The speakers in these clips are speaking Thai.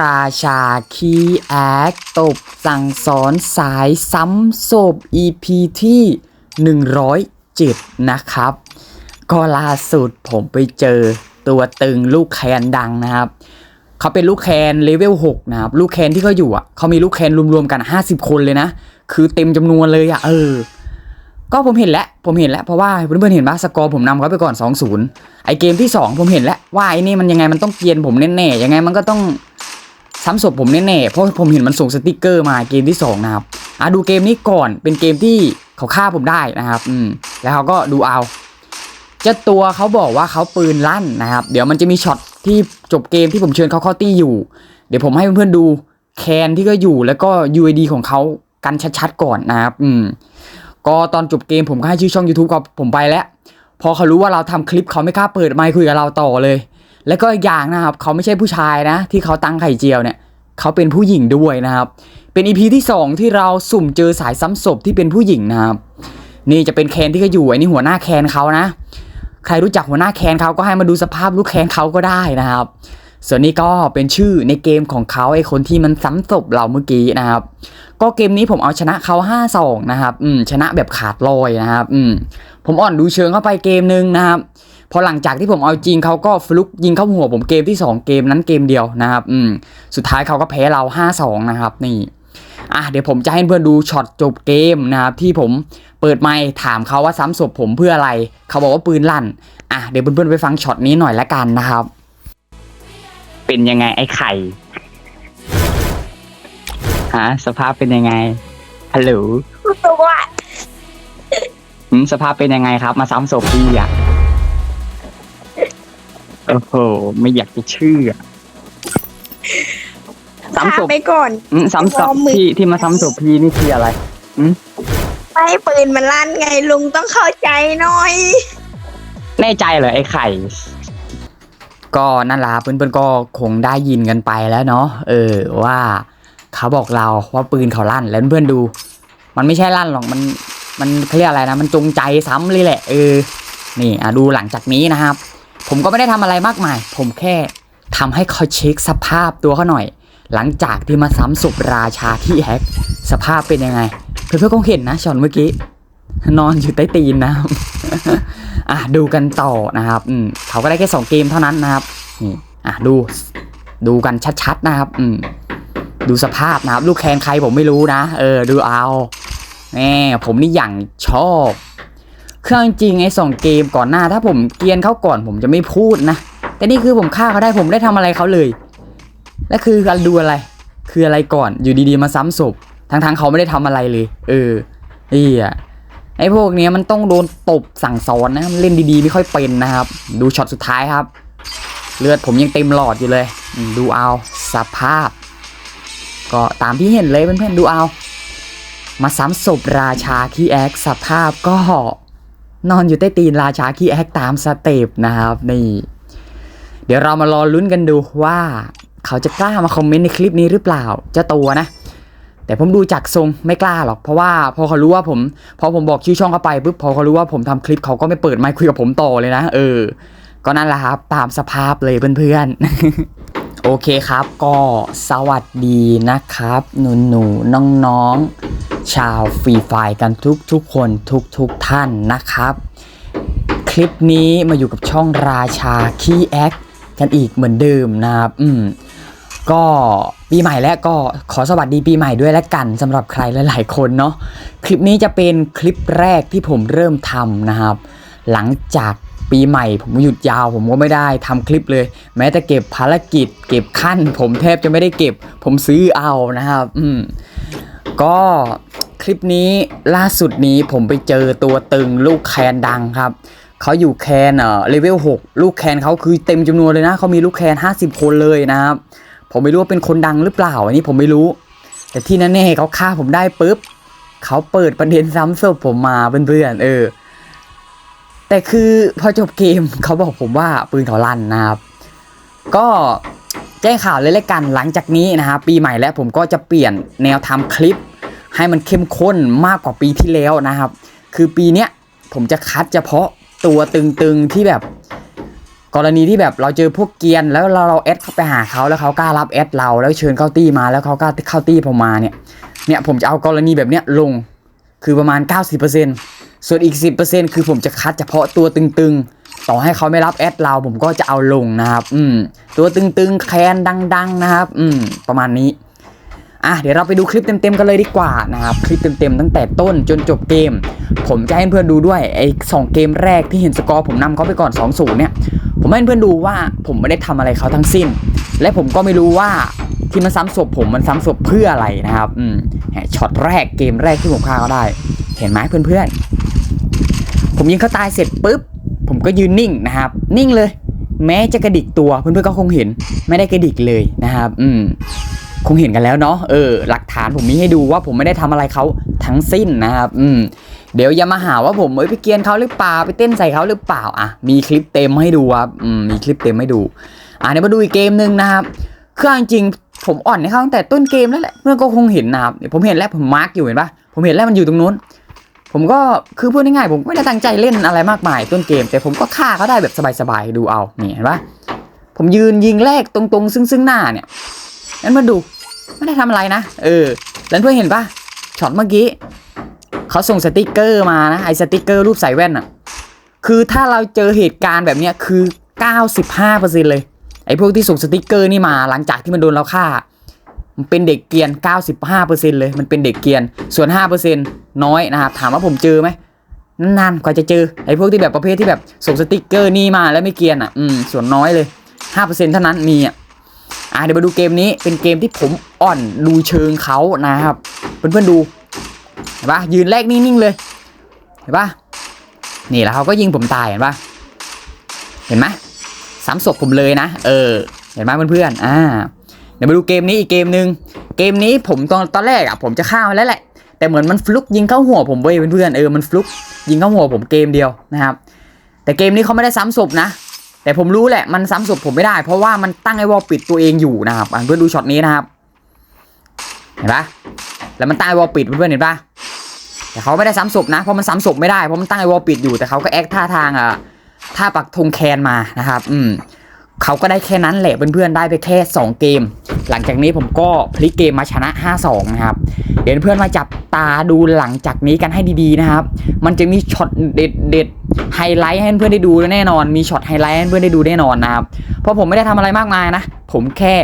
ราชาคีแอคตบสั่งสอนสายซ้ำศพ EP ที่ 107 นะครับ ก็ล่าสุดผมไปเจอตัวตึงลูกแคนดังนะครับ เขาเป็นลูกแคนเลเวล 6 นะครับ ลูกแคนที่เขาอยู่อะเขามีลูกแคนรวมๆกัน 50 คนเลยนะ คือเต็มจำนวนเลยอะ เออ ก็ผมเห็นแล้ว ผมเห็นแล้ว เพราะว่าเพื่อนๆเห็นว่าสกอร์ผมนำเขาไปก่อน 2-0 ไอเกมที่ 2 ผมเห็นแล้วว่าไอ้นี่มันยังไงมันต้องเกียนผมแน่ๆยังไงมันก็ต้อง ซ้ำศพผมแน่ๆ เพราะผมเห็นมันส่งสติกเกอร์มาเกมที่ 2 นะครับอะดูเกมนี้ก่อนเป็นเกมที่เขาฆ่าผมได้นะครับ อืม แล้วเขาก็ดูเอา เจ้าตัวเขาบอกว่าเขาปืนลั่นนะครับ เดี๋ยวมันจะมีช็อตที่จบเกมที่ผมเชิญเขาเข้าตี้อยู่ เดี๋ยวผมให้เพื่อนๆดูแคนที่ก็อยู่แล้วก็ UID ของเขากันชัดๆก่อนนะครับ อืม ก็ตอนจบเกมผมก็ให้ชื่อช่อง YouTube กับผมไปแล้ว พอเขารู้ว่าเราทำคลิปเขาไม่กล้าเปิดไมค์คุยกับเราต่อเลย แล้วก็อีกอย่างนะครับเขาไม่ใช่ผู้ชายนะ ที่เขาตั้งไข่เจียวเนี่ยเขาเป็นผู้หญิงด้วยนะครับ เป็นอีพีที่ 2 ที่เราสุ่มเจอสายซ้ำศพที่เป็นผู้หญิงนะครับ นี่จะเป็นแคนที่เขาอยู่ไอ้นี่หัวหน้าแคนเขานะ ใครรู้จักหัวหน้าแคนเขาก็ให้มาดูสภาพลูกแคนเขาก็ได้นะครับ ส่วนนี้ก็เป็นชื่อในเกมของเขาไอ้คนที่มันซ้ำศพเราเมื่อกี้นะครับ ก็เกมนี้ผมเอาชนะเขา5 2นะครับ อืมชนะแบบขาดลอยนะครับ อืมผมอ่อนดูเชิงเข้าไปเกมนึงนะครับ พอหลังจากที่ผมเอาจริงเขาก็ฟลุกยิงเข้าหัวผมเกมที่ 2 เกมนั้นเกมเดียวนะครับอืมสุดท้ายเขาก็แพ้เรา 5 2 นะครับนี่อะเดี๋ยวผมจะให้เพื่อนดูช็อตจบเกมนะครับที่ผมเปิดไมค์ถามเขาว่าซ้ำศพผมเพื่ออะไร เขาบอกว่าปืนลั่นอะเดี๋ยวเพื่อนๆไปฟังช็อตนี้หน่อยละกันนะครับ เป็นยังไงไอ้ไข่ฮะสภาพเป็นยังไงฮัลโหลรู้ว่าอืมสภาพเป็นยังไงครับ มาซ้ำศพพี่อะโอ้โห ไม่อยากจะเชื่อ ซ้ำศพไปก่อน อืมซ้ำศพวอร์มมือพี่ที่มาซ้ำศพพี่นี่คืออะไรไม่ให้ปืนมันลั่นไงลุงต้องเข้าใจหน่อย แน่ใจเหรอไอ้ไข่ ก็นั่นละเพื่อนๆก็คงได้ยินกันไปแล้วเนาะเออว่าเขาบอกเราว่าปืนเขาลั่นแล้วเพื่อนๆดู มันไม่ใช่ลั่นหรอกมันมันเขาเรียกอะไรนะ มันจงใจซ้ำเลยแหละ เออ นี่อะดูหลังจากนี้นะครับ ผมก็ไม่ได้ทำอะไรมากมาย ผมแค่ทำให้เขาเช็คสภาพตัวเขาหน่อย หลังจากที่มาซ้ำศพราชาที่แฮกสภาพเป็นยังไง เพื่อนๆคงเห็นนะช็อตเมื่อกี้ นอนอยู่ใต้ตีนนะครับอะดูกันต่อนะครับอืมเขาก็ได้แค่สองเกมเท่านั้นนะครับนี่อะดูดูกันชัดๆนะครับอืมดูสภาพนะครับ ลูกแคนใครผมไม่รู้นะ เออ ดูเอาแม่ผมนี่อย่างชอบ เครื่องจริงไอ้สองเกมก่อนหน้า ถ้าผมเกียนเขาก่อนผมจะไม่พูดนะ แต่นี่คือผมฆ่าเขาได้ผมได้ทำอะไรเขาเลย และคือการดูอะไร คืออะไรก่อนอยู่ดีๆมาซ้ำศพทั้งๆเขาไม่ได้ทำอะไรเลย เออเอียไอ้พวกนี้มันต้องโดนตบสั่งสอนนะเล่นดีๆไม่ค่อยเป็นนะครับ ดูช็อตสุดท้ายครับ เลือดผมยังเต็มหลอดอยู่เลย ดูเอาสภาพ ก็ตามที่เห็นเลยเพื่อนๆดูเอา มาซ้ำศพราชาขี้แอคสภาพก็ นอนอยู่ใต้ตีนราชาขี้แอคตามสเตปนะครับนี่เดี๋ยวเรามารอลุ้นกันดูว่า เขาจะกล้ามาคอมเมนต์ในคลิปนี้หรือเปล่าเจ้าตัวนะ แต่ผมดูจากทรงไม่กล้าหรอก เพราะว่าพอเขารู้ว่าผม พอผมบอกชื่อช่องเขาไปปุ๊บพอเขารู้ว่าผมทำคลิปเขาก็ไม่เปิดไมค์คุยกับผมต่อเลยนะ เออ ก็นั่นแหละครับตามสภาพเลยเพื่อนๆ โอเคครับก็สวัสดีนะครับ หนูหนูน้องน้องชาวฟรีไฟกันทุกทุกคนทุกทุกท่านนะครับ คลิปนี้มาอยู่กับช่องราชาคีแอคกันอีกเหมือนเดิมนะครับอืมก็ปีใหม่แล้วก็ขอสวัสดีปีใหม่ด้วยแล้วกันสำหรับใครหลายๆคนเนาะคลิปนี้จะเป็นคลิปแรกที่ผมเริ่มทำนะครับ หลังจาก ปีใหม่ ผมหยุดยาวผมก็ไม่ได้ทำคลิปเลย แม้แต่เก็บภารกิจ เก็บขั้น ผมแทบจะไม่ได้เก็บ ผมซื้อเอานะครับ อืมก็คลิปนี้ล่าสุดนี้ผมไปเจอตัวตึงลูกแคนดังครับเขาอยู่แคนเอ่อเลเวล6ลูกแคนเขาคือเต็มจำนวนเลยนะเขามีลูกแคน 50 คนเลยนะครับ ผมไม่รู้ว่าเป็นคนดังหรือเปล่า อันนี้ผมไม่รู้ แต่ที่นั่นแน่เขาฆ่าผมได้ปุ๊บเขาเปิดประเด็นซ้ำศพผมมาเพื่อนๆเออ แต่คือพอจบเกมเขาบอกผมว่าปืนเขาลั่นนะครับ ก็แจ้งข่าวเลยละกันหลังจากนี้นะครับปีใหม่แล้วผมก็จะเปลี่ยนแนวทำคลิป ให้มันเข้มข้นมากกว่าปีที่แล้วนะครับ คือปีเนี้ยผมจะคัดเฉพาะตัวตึงๆที่แบบ กรณีที่แบบเราเจอพวกเกียนแล้วเราเราแอดเข้าไปหาเขาแล้วเขากล้ารับแอดเราแล้วเชิญเข้าตี้มาแล้วเขากล้าเข้าตี้ผมมาเนี่ยเนี่ยผมจะเอากรณีแบบเนี้ยลงคือประมาณ 90% ส่วนอีก 10%คือผมจะคัดเฉพาะตัวตึงๆ ต่อให้เขาไม่รับแอดเราผมก็จะเอาลงนะครับ อืม ตัวตึงๆ แคนดัง ๆ นะครับ อืม ประมาณนี้ อะ เดี๋ยวเราไปดูคลิปเต็มๆ กันเลยดีกว่านะครับ คลิปเต็มๆ ตั้งแต่ต้นจนจบเกม ผมจะให้เพื่อนดูด้วย ไอ้สองเกมแรกที่เห็นสกอร์ผมนำเขาไปก่อน2 0เนี่ย ผมให้เพื่อนดูว่าผมไม่ได้ทำอะไรเขาทั้งสิ้น และผมก็ไม่รู้ว่าที่มันซ้ำศพผมมันซ้ำศพเพื่ออะไรนะครับ อืมแหมช็อตแรกเกมแรกที่ผมฆ่าเขาได้ เห็นไหมเพื่อนๆ ผมยิงเขาตายเสร็จปุ๊บ ผมก็ยืนนิ่งนะครับ นิ่งเลย แม้จะกระดิกตัวเพื่อนๆก็คงเห็นไม่ได้กระดิกเลยนะครับ อืมคงเห็นกันแล้วเนาะเออหลักฐานผมมีให้ดูว่าผมไม่ได้ทำอะไรเขาทั้งสิ้นนะครับ อืมเดี๋ยวอย่ามาหาว่าผมเอ้ยไปเกียนเขาหรือเปล่าไปเต้นใส่เขาหรือเปล่าอะมีคลิปเต็มให้ดูครับอืมมีคลิปเต็มให้ดู อะเดี๋ยวมาดูอีกเกมหนึ่งนะครับเคือเอาจริงผมอ่อนให้เขาตั้งแต่ต้นเกมแล้วแหละเพื่อนก็คงเห็นนะครับผมเห็นแล้วผมมาร์กอยู่เห็นปะผมเห็นแล้วมันอยู่ตรงนู้น ผมก็คือพูดง่ายๆผมไม่ได้ตั้งใจเล่นอะไรมากมายต้นเกม แต่ผมก็ฆ่าเขาได้แบบสบายๆดูเอานี่เห็นปะผมยืนยิงแรกตรงๆ ซึ่งซึ่งหน้าเนี่ยงั้นมาดูไม่ได้ทำอะไรนะ เออ แล้วเพื่อนเห็นปะช็อตเมื่อกี้เขาส่งสติกเกอร์มานะไอสติกเกอร์รูปใส่แว่นอะคือถ้าเราเจอเหตุการณ์แบบเนี้ยคือ 95%เลยไอพวกที่ส่งสติกเกอร์นี่มาหลังจากที่มันโดนเราฆ่า มันเป็นเด็กเกรียน 95%เลยมันเป็นเด็กเกียน ส่วน 5%น้อยนะครับ ถามว่าผมเจอไหมนานกว่าจะเจอไอ้พวกที่แบบประเภทที่แบบส่งสติกเกอร์นี่มาแล้วไม่เกียนอะอืมส่วนน้อยเลย 5%เท่านั้นมีอะอะเดี๋ยวมาดูเกมนี้เป็นเกมที่ผมอ่อนดูเชิงเขานะครับ เพื่อนๆดูเห็นปะยืนแรกนิ่งๆเลยเห็นปะนี่แล้วเขาก็ยิงผมตายเห็นปะเห็นไหมซ้ำศพผมเลยนะ เออ เห็นไหมเพื่อนๆอ่า ดี๋ยวมาดูเกมนี้อีกเกมหนึ่งเกมนี้ผมตอนตอนแรกอะผมจะฆ่ามันแล้วแหละ แต่เหมือนมันฟลุกยิงเข้าหัวผมเว้ยเพื่อนๆเออมันฟลุกยิงเข้าหัวผมเกมเดียวนะครับ แต่เกมนี้เขาไม่ได้ซ้ำศพนะ แต่ผมรู้แหละมันซ้ำศพผมไม่ได้ เพราะว่ามันตั้งไอ้วอลปิดตัวเองอยู่นะครับอะเพื่อนดูช็อตนี้นะครับ เห็นปะแล้วมันตั้งไอ้วอลปิดเพื่อนเห็นปะแต่เขาไม่ได้ซ้ำศพนะเพราะมันซ้ำศพไม่ได้เพราะมันตั้งไอ้วอลปิดอยู่แต่เขาก็แอคท่าทางอะท่าปักธงแคนมานะครับ อืม เขาก็ได้แค่นั้นแหละเพื่อนๆได้ไปแค่ 2 เกม หลังจากนี้ผมก็พลิกเกมมาชนะ 5-2 นะครับ เดี๋ยวเพื่อนมาจับตาดูหลังจากนี้กันให้ดีๆนะครับ มันจะมีช็อตเด็ดเด็ดๆไฮไลท์ให้เพื่อนได้ดูแน่นอน มีช็อตไฮไลท์ให้เพื่อนได้ดูแน่นอนนะครับ เพราะผมไม่ได้ทำอะไรมากมายนะ ผมแค่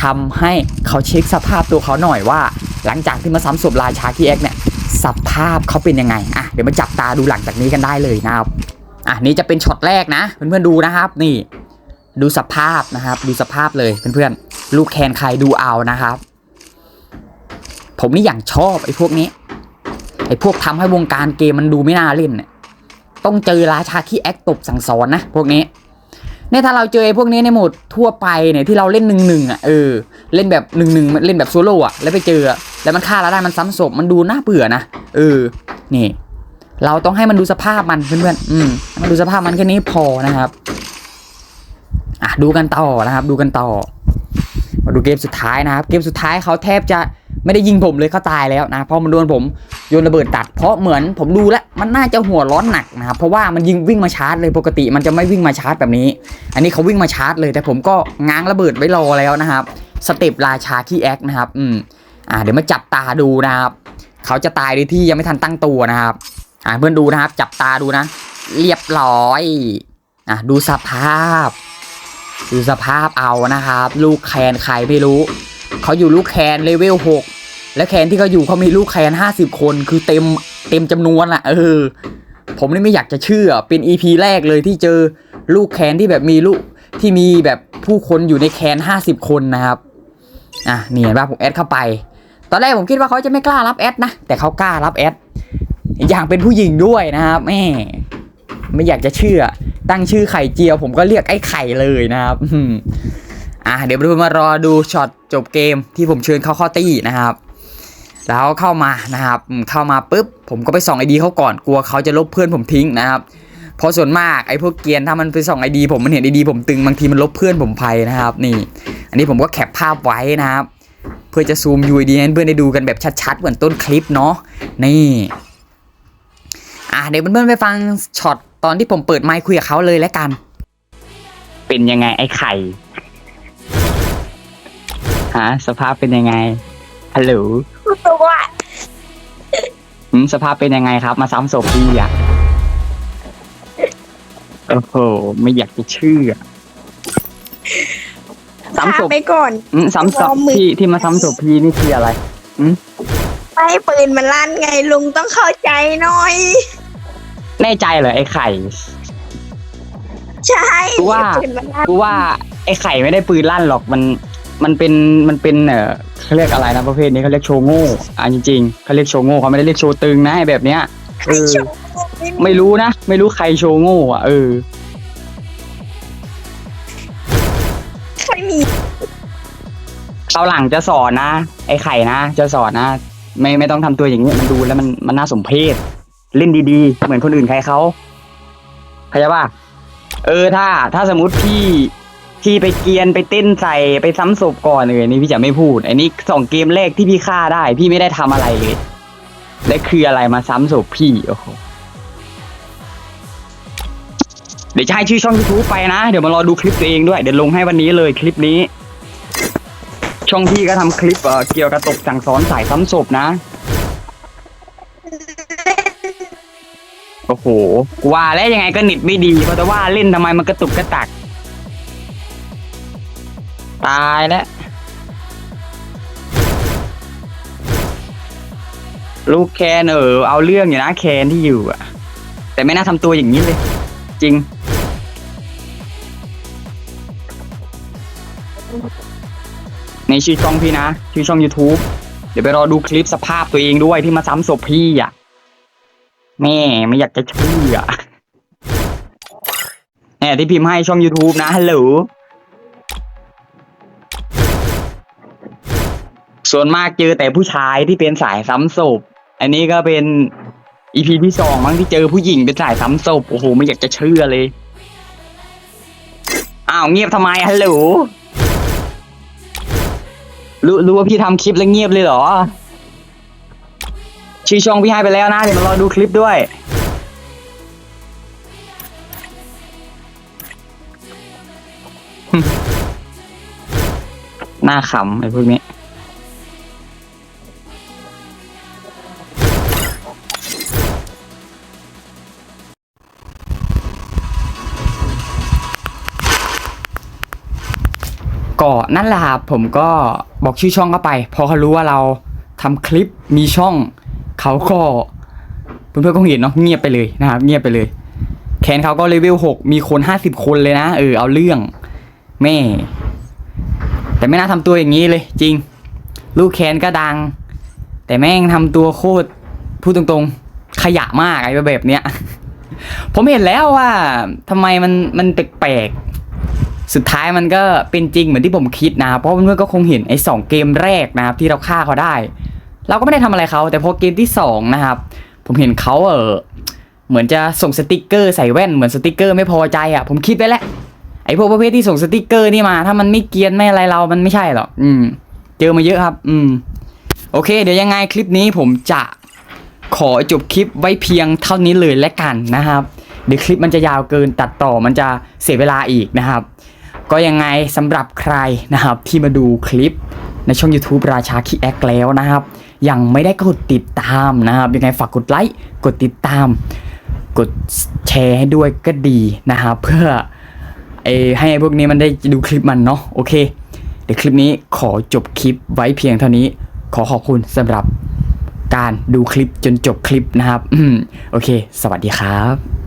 ทำให้เขาเช็คสภาพตัวเขาหน่อยว่า หลังจากที่มาซ้ำศพราชาคีเอ็กเนี่ยสภาพเขาเป็นยังไงอะเดี๋ยวมาจับตาดูหลังจากนี้กันได้เลยนะครับอะนี่จะเป็นช็อตแรกนะเพื่อนๆดูนะครับนี่ ดูสภาพนะครับ ดูสภาพเลยเพื่อนๆลูกแคนใครดูเอานะครับ ผมนี่อย่างชอบไอ้พวกนี้ ไอ้พวกทำให้วงการเกมมันดูไม่น่าเล่นเนี่ยต้องเจอราชาขี้แอคตบสั่งสอนนะพวกนี้เนี่ยถ้าเราเจอไอ้พวกนี้ในโหมดทั่วไปเนี่ยที่เราเล่นหนึ่งหนึ่งอะเออเล่นแบบหนึ่งหนึ่งเล่นแบบโซโล่อะแล้วไปเจออะแล้วมันฆ่าเราได้มันซ้ำศพมันดูน่าเบื่อนะเออนี่ เราต้องให้มันดูสภาพมันเพื่อนๆอืมมันดูสภาพมันแค่นี้พอนะครับ อะดูกันต่อนะครับ ดูกันต่อ มาดูเกมสุดท้ายนะครับ เกมสุดท้ายเขาแทบจะไม่ได้ยิงผมเลยเขาตายแล้วนะเพราะมันโดนผมโยนระเบิดตัด เพราะเหมือนผมดูแล้วมันน่าจะหัวร้อนหนักนะครับเพราะว่ามันยิงวิ่งมาชาร์จเลยปกติมันจะไม่วิ่งมาชาร์จแบบนี้ อันนี้เขาวิ่งมาชาร์จเลย แต่ผมก็ง้างระเบิดไว้รอแล้วนะครับสเต็ปราชาขี้แอคนะครับอืมอ่าเดี๋ยวมาจับตาดูนะครับเขาจะตายโดยที่ยังไม่ทันตั้งตัวนะครับอ่าเพื่อนดูนะครับ จับตาดูนะ เรียบร้อยอะดูสภาพ ดูสภาพเอานะครับ ลูกแคนใครไม่รู้เขาอยู่ลูกแคนเลเวล6และแคนที่เขาอยู่เขามีลูกแคน50คนคือเต็มเต็มจำนวนอะเออ ผมนี่ไม่อยากจะเชื่อเป็น EP แรกเลยที่เจอลูกแคนที่แบบมีลูกที่มีแบบผู้คนอยู่ในแคน50คนนะครับอะนี่เห็นป่ะผมแอดเข้าไป ตอนแรกผมคิดว่าเขาจะไม่กล้ารับแอดนะแต่เขากล้ารับแอดอย่างเป็นผู้หญิงด้วยนะครับแม่ไม่อยากจะเชื่อ ตั้งชื่อไข่เจียว ผมก็เรียกไอ้ไข่เลยนะครับอะเดี๋ยวเรามารอดูช็อตจบเกมที่ผมเชิญเข้าข้าตี้นะครับ แล้วเข้ามานะครับ เข้ามาปุ๊บ ผมก็ไปส่องไอดีเขาก่อนกลัวเขาจะลบเพื่อนผมทิ้งนะครับเพราะส่วนมากไอ้พวกเกียนถ้ามันไปส่องไอดีผมมันเห็นไอดีผมตึงบางทีมันลบเพื่อนผมไปนะครับ นี่ อันนี้ผมก็แคปภาพไว้นะครับ เพื่อจะซูม UID ให้เพื่อนได้ดูกันแบบชัดๆเหมือนต้นคลิปเนาะนี่อะเดี๋ยวเพื่อนๆไปฟังช็อต ตอนที่ผมเปิดไมค์คุยกับเขาเลยแล้วกัน เป็นยังไงไอ้ไข่ฮะสภาพเป็นยังไงฮัลโหลตัวหืมสภาพเป็นยังไงครับ มาซ้ำศพพี่อะโอ้โหไม่อยากจะเชื่อซ้ำศพไปก่อนอืมซ้ำศรพอมือพี่ที่มาซ้ำศพพี่นี่คืออะไรไม่ปืนมันลั่นไงลุงต้องเข้าใจหน่อย แน่ใจเหรอไอ้ไข่ ใช่กูว่า ปืนมันลั่นกูว่าไอ้ไข่ไม่ได้ปืนลั่นหรอกมัน มันเป็นมันเป็นเออเขาเรียกอะไรนะประเภทนี้เขาเรียกโชว์โง่อะจริงๆเขาเรียกโชว์โง่เขาไม่ได้เรียกโชว์ตึงนะไอ้แบบเนี้ยใครชมไม่รู้นะ ไม่รู้ใครโชว์โง่อะเออใครมีเขาวหลังจะสอนนะ ไอ้ไข่นะ จะสอนนะ ไม่ไม่ต้องทำตัวอย่างนี้มันดูแล้วมันมันน่าสมเพช เล่นดีๆ เหมือนคนอื่นใครเขาเข้าใจป่ะเออถ้า ถ้าสมมติพี่พี่ไปเกียนไปเต้นใส่ไปซ้ำศพก่อนเลยนี่พี่จะไม่พูดอ้นี่สองเกมแรกที่พี่ฆ่าได้ พี่ไม่ได้ทำอะไรเลย และคืออะไรมาซ้ำศพพี่โอ้โหเดี๋ยวจะให้ชื่อช่อง YouTube ไปนะ เดี๋ยวมารอดูคลิปตัวเองด้วย เดี๋ยวลงให้วันนี้เลยคลิปนี้ ช่องพี่ก็ทำคลิปเเกี่ยวกับตกสั่งสอนสายซ้ำศพนะ โอ้โหกว่าแล้วยังไงก็เน็ตไม่ดีเพราะแต่ว่าเล่นทำไมมันกระตุกกระตัก ตายแล้วลูกแคนเออเอาเรื่องอยู่นะแคนที่อยู่อะแต่ไม่น่าทำตัวอย่างนี้เลย จริง ในชื่อช่องพี่นะ ชื่อช่อง YouTube เดี๋ยวไปรอดูคลิปสภาพตัวเองด้วยที่มาซ้ำศพพี่อะ แม่ไม่อยากจะเชื่อแหมที่พิมพ์ให้ช่อง YouTube นะฮัลโหลส่วนมากเจอแต่ผู้ชายที่เป็นสายซ้ำศพ อันนี้ก็เป็นอีพีที่สองมั้งที่เจอผู้หญิงเป็นสายซ้ำศพ โอ้โห ไม่อยากจะเชื่อเลย อ้าวเงียบทำไมฮัลโหลรู้รู้ว่าพี่ทำคลิปแล้วเงียบเลยเหรอ ชื่อช่องพี่ให้ไปแล้วนะเดี๋ยวมารอดูคลิปด้วย หน้าขำไอ้พวกนี้ ก็นั่นแหละครับผมก็บอกชื่อช่องเข้าไป พอเขารู้ว่าเราทำคลิปมีช่อง เขาก็เพื่อนๆก็เห็นเนาะเงียบไปเลยนะครับ เงียบไปเลยแคนเขาก็เลเวลหกมีคนห้าสิบคนเลยนะเออเอาเรื่อง แม่ แต่ไม่น่าทำตัวอย่างนี้เลย จริง ลูกแคนก็ดัง แต่แม่งทำตัวโคตรพูดตรงๆ ขยะมากไอ้แบบเนี้ยผมเห็นแล้วว่าทำไมมันมันแปลกๆสุดท้ายมันก็เป็นจริงเหมือนที่ผมคิดนะครับเพราะเพื่อนๆก็คงเห็นไอ้สองเกมแรกนะครับที่เราฆ่าเขาได้ เราก็ไม่ได้ทำอะไรเขาแต่พอเกมที่สองนะครับผมเห็นเขาเออเหมือนจะส่งสติกเกอร์ใส่แว่นเหมือนสติกเกอร์ไม่พอใจอะผมคิดไปแล้วไอ้พวกประเภทที่ส่งสติกเกอร์นี่มา ถ้ามันไม่เกียนไม่อะไรเรามันไม่ใช่หรอกอืม เจอมาเยอะครับ อืม โอเค เดี๋ยวยังไงคลิปนี้ผมจะขอจบคลิปไว้เพียงเท่านี้เลยและกันนะครับเดี๋ยวคลิปมันจะยาวเกินตัดต่อมันจะเสียเวลาอีกนะครับ ก็ยังไงสำหรับใครนะครับที่มาดูคลิป ในช่อง YouTube ราชาคีแอคแล้วนะครับ ยังไม่ได้กดติดตามนะครับ ยังไงฝากกดไลค์กดติดตาม กดแชร์ให้ด้วยก็ดีนะครับ เพื่อเอให้พวกนี้มันได้ดูคลิปมันเนาะโอเค เดี๋ยวคลิปนี้ขอจบคลิปไว้เพียงเท่านี้ ขอขอบคุณสำหรับการดูคลิปจนจบคลิปนะครับอืมโอเค สวัสดีครับ